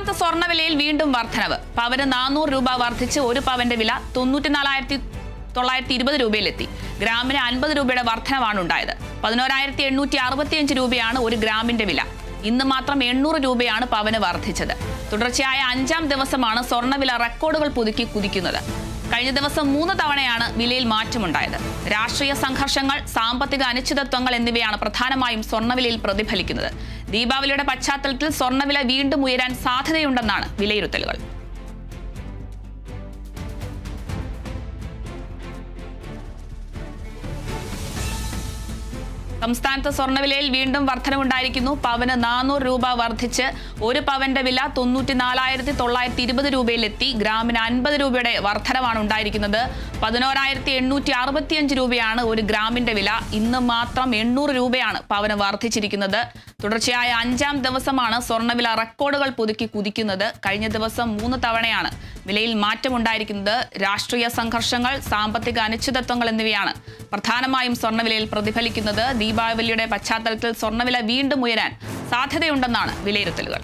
സംസ്ഥാനത്ത് സ്വർണവിലയിൽ വീണ്ടും വർധനവ്. പവന് നാനൂറ് രൂപ വർദ്ധിച്ച് ഒരു പവന്റെ വില തൊണ്ണൂറ്റിനാലായിരത്തി തൊള്ളായിരത്തി ഇരുപത് രൂപയിലെത്തി. ഗ്രാമിന് അൻപത് രൂപയുടെ വർധനവാണ് ഉണ്ടായത് പതിനോരായിരത്തി എണ്ണൂറ്റി അറുപത്തിയഞ്ച് രൂപയാണ് ഒരു ഗ്രാമിന്റെ വില. ഇന്ന് മാത്രം എണ്ണൂറ് രൂപയാണ് പവന് വർദ്ധിച്ചത്. തുടർച്ചയായ അഞ്ചാം ദിവസമാണ് സ്വർണവില റെക്കോർഡുകൾ പുതുക്കി കുതിക്കുന്നത്. കഴിഞ്ഞ ദിവസം മൂന്ന് തവണയാണ് വിലയിൽ മാറ്റമുണ്ടായത്. രാഷ്ട്രീയ സംഘർഷങ്ങൾ സാമ്പത്തിക അനിശ്ചിതത്വങ്ങൾ എന്നിവയാണ് പ്രധാനമായും സ്വർണവിലയിൽ പ്രതിഫലിക്കുന്നത്. ദീപാവലിയുടെ പശ്ചാത്തലത്തിൽ സ്വർണവില വീണ്ടും ഉയരാൻ സാധ്യതയുണ്ടെന്നാണ് വിലയിരുത്തലുകൾ. സംസ്ഥാനത്ത് സ്വർണവിലയിൽ വീണ്ടും വർധനവുണ്ടായിരിക്കുന്നു. പവന് നാനൂറ് രൂപ വർദ്ധിച്ച് ഒരു പവന്റെ വില തൊണ്ണൂറ്റി നാലായിരത്തി തൊള്ളായിരത്തി ഇരുപത് രൂപയിലെത്തി. ഗ്രാമിന് അൻപത് രൂപയുടെ വർധനവാണ് ഉണ്ടായിരിക്കുന്നത്. പതിനോരായിരത്തി എണ്ണൂറ്റി അറുപത്തിയഞ്ച് രൂപയാണ് ഒരു ഗ്രാമിന്റെ വില. ഇന്ന് മാത്രം എണ്ണൂറ് രൂപയാണ് പവന് വർദ്ധിച്ചിരിക്കുന്നത്. തുടർച്ചയായ അഞ്ചാം ദിവസമാണ് സ്വർണവില റെക്കോർഡുകൾ പുതുക്കി കുതിക്കുന്നത്. കഴിഞ്ഞ ദിവസം മൂന്ന് തവണയാണ് വിലയിൽ മാറ്റമുണ്ടായിരിക്കുന്നത് രാഷ്ട്രീയ സംഘർഷങ്ങൾ സാമ്പത്തിക അനിശ്ചിതത്വങ്ങൾ എന്നിവയാണ്. പ്രധാനമായും സ്വർണവിലയിൽ പ്രതിഫലിക്കുന്നത് ദീപാവലിയുടെ പശ്ചാത്തലത്തിൽ സ്വർണവില വീണ്ടും ഉയരാൻ സാധ്യതയുണ്ടെന്നാണ് വിലയിരുത്തലുകൾ.